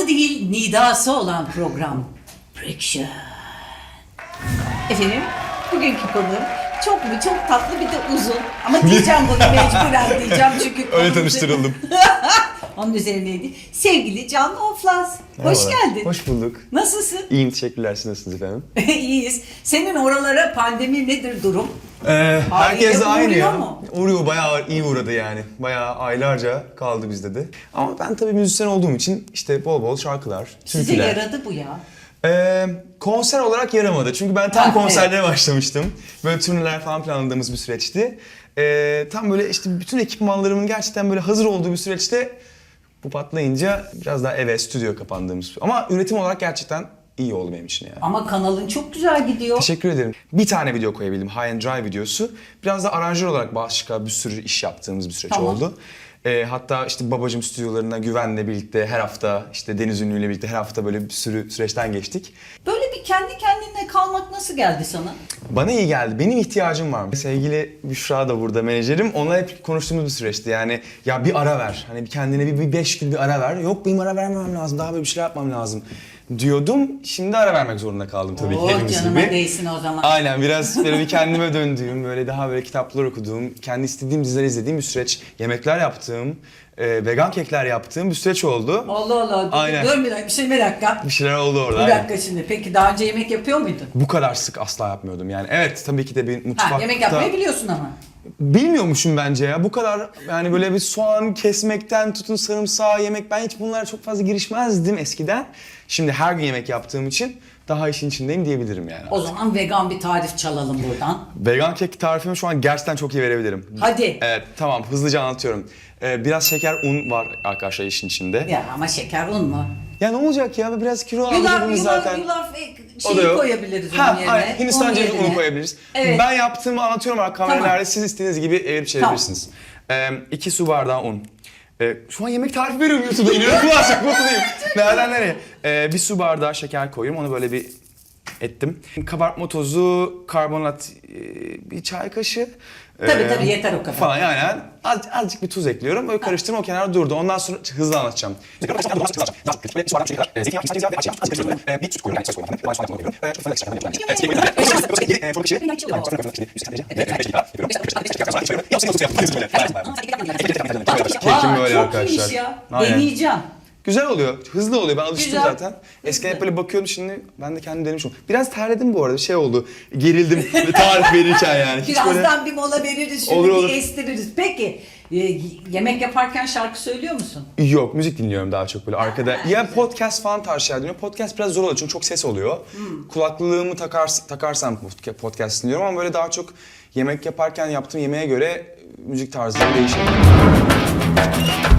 Adı değil nidası olan program. Friction. Efendim bugünkü konu çok mu çok tatlı bir de uzun. Ama diyeceğim bunu mecburen diyeceğim çünkü Öyle tanıştırıldım. Onun üzerineydi. Sevgili Can Oflaz. Hoş Merhabalar. geldin. Hoş bulduk. Nasılsın? İyiyim teşekkürler. Siz nasılsınız efendim? İyiyiz. Senin oralara pandemi nedir durum? Ee, herkes de aynı uğruyor ya. mu? Uğruyor bayağı iyi uğradı yani. Bayağı aylarca kaldı bizde de. Ama ben tabii müzisyen olduğum için işte bol bol şarkılar, Size türküler. yaradı bu ya. Ee, konser olarak yaramadı. Çünkü ben tam Ha, konserlere başlamıştım. Böyle turneler falan planladığımız bir süreçti. Ee, tam böyle işte bütün ekipmanlarımın gerçekten böyle hazır olduğu bir süreçte bu patlayınca biraz daha eve, stüdyo kapandığımız. Ama üretim olarak gerçekten iyi oldu benim için yani. Ama kanalın çok güzel gidiyor. Teşekkür ederim. Bir tane video koyabildim. High and Dry videosu. Biraz da aranjör olarak başka bir sürü iş yaptığımız bir süreç Tamam. oldu. Ee, hatta işte babacım stüdyolarına Güven'le birlikte her hafta işte Deniz Ünlü'yle birlikte her hafta böyle bir sürü süreçten geçtik. Böyle bir kendi kendine kalmak nasıl geldi sana? Bana iyi geldi. Benim ihtiyacım var. Sevgili Büşra da burada menajerim. Onunla hep konuştuğumuz bir süreçti. Yani ya bir ara ver. Hani bir kendine bir, bir beş gün bir ara ver. Yok benim ara vermem lazım. Daha böyle bir şeyler yapmam lazım diyordum. Şimdi ara vermek zorunda kaldım tabii ki Oh hepimiz canıma gibi. değsin o zaman. Aynen biraz böyle bir kendime döndüğüm, böyle daha böyle kitaplar okuduğum, kendi istediğim dizileri izlediğim bir süreç. Yemekler yaptığım, e, vegan kekler yaptığım bir süreç oldu. Allah Allah. Aynen. Dur bir dakika, bir şey bir dakika. Bir şeyler oldu orada. Bir dakika şimdi. Peki daha önce yemek yapıyor muydun? Bu kadar sık asla yapmıyordum yani. Evet tabii ki de bir mutfakta... Ha, yemek yapmayı biliyorsun ama. Bilmiyormuşum bence ya. Bu kadar yani böyle bir soğan kesmekten tutun sarımsağı yemek. Ben hiç bunlara çok fazla girişmezdim eskiden. Şimdi her gün yemek yaptığım için daha işin içindeyim diyebilirim yani. O zaman vegan bir tarif çalalım buradan. Vegan kek tarifimi şu an gerçekten çok iyi verebilirim. Hadi. Evet tamam hızlıca anlatıyorum. Ee, biraz şeker un var arkadaşlar işin içinde. Ya ama şeker un mu? Ya ne olacak ya biraz kilo Yulaf, hepimiz yulaf, zaten. yulaf e, O da şeyi yok. koyabiliriz ha, onun yerine. Aynen, Hindistan Onun cevizi yerine. unu koyabiliriz. Evet. Ben yaptığımı anlatıyorum kamerayla Tamam. nerede siz istediğiniz gibi evirip çevirebilirsiniz. Ee, iki su bardağı un. Ee, şu an yemek tarifi veriyorum YouTube'da. İnanılmaz çok mutluyum. Nereden nereye? Ee, bir su bardağı şeker koyuyorum. Onu böyle bir ettim. Kabartma tozu, karbonat e, bir çay kaşığı. Tabii, Ee, tabii, yeter o kadar. Falan yani. Az, azıcık bir tuz ekliyorum. Böyle karıştırma o kenara durdu. Ondan sonra hızlı anlatacağım. Kekim böyle arkadaşlar. Aynen. Deneyeceğim. Güzel oluyor. Hızlı oluyor. Ben alıştım Güzel. zaten. Eskiden hep böyle bakıyordum şimdi ben de kendim denemişim. Biraz terledim bu arada. Şey oldu. Gerildim bir tarif verirken yani. Hiç böyle- Birazdan bir mola veririz, şöyle Olur, bir olur. estiririz. Peki e, yemek yaparken şarkı söylüyor musun? Yok müzik dinliyorum daha çok böyle arkada. Ya podcast falan tarzı şeyler dinliyorum. Podcast biraz zor oluyor çünkü çok ses oluyor. Hmm. Kulaklığımı takar, takarsam podca- podcast dinliyorum ama böyle daha çok yemek yaparken yaptığım yemeğe göre müzik tarzları değişebilir.